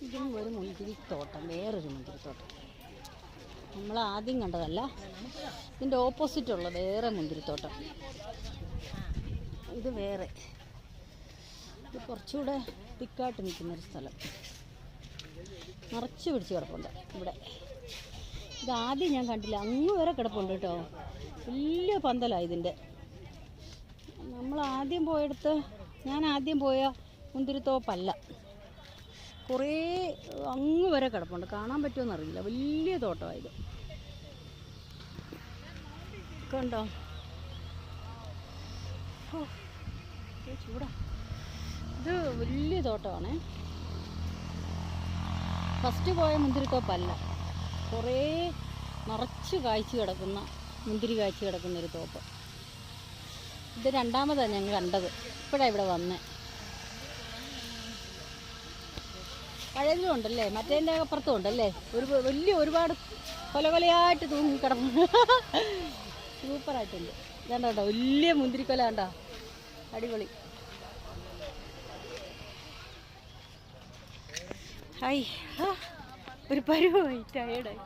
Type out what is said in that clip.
ഇതും ഒരു മുന്തിരിത്തോട്ടം വേറൊരു മുന്തിരിത്തോട്ടം നമ്മൾ ആദ്യം കണ്ടതല്ല ഇതിന്റെ ഓപ്പോസിറ്റ് ഉള്ള വേറെ മുന്തിരിത്തോട്ടം ഇത് വേറെ. ഇത് കുറച്ചുകൂടെ തിക്കായിട്ട് നിൽക്കുന്നൊരു സ്ഥലം. നിറച്ച് പിടിച്ച് കിടപ്പുണ്ട് ഇവിടെ. ഇത് ആദ്യം ഞാൻ കണ്ടില്ല അങ്ങ് വരെ കിടപ്പുണ്ട് കേട്ടോ. വലിയ പന്തലാണ് ഇതിന്റെ നമ്മൾ ആദ്യം പോയെടുത്ത് ഞാൻ ആദ്യം പോയ മുന്തിരിത്തോപ്പല്ല കുറേ അങ്ങ് വരെ കിടപ്പുണ്ട്. കാണാൻ പറ്റുമെന്ന് അറിയില്ല. വലിയ തോട്ടമായത്. കണ്ടോ? ചൂടാ. ഇത് വലിയ തോട്ടമാണേ. ഫസ്റ്റ് പോയ മുന്തിരിത്തോപ്പല്ല. കുറേ നിറച്ച് കാഴ്ച കിടക്കുന്ന മുന്തിരി കാഴ്ച കിടക്കുന്ന ഒരു തോപ്പ്. ഇത് രണ്ടാമതാണ് ഞങ്ങൾ കണ്ടത്. ഇപ്പോഴാണ് ഇവിടെ വന്നേ. പഴയതിലും ഉണ്ടല്ലേ മറ്റേതിന്റെ അപ്പുറത്തും ഉണ്ടല്ലേ ഒരു വലിയ ഒരുപാട് കൊല കൊലയായിട്ട് തൂങ്ങി കിടപ്പുണ്ട്. സൂപ്പറായിട്ടുണ്ട്. ഇതാണ്ടോ കേട്ടോ വലിയ മുന്തിരിക്കൊല കണ്ടോ? അടിപൊളി. ഒരു പരുവായി ടയേർഡായി.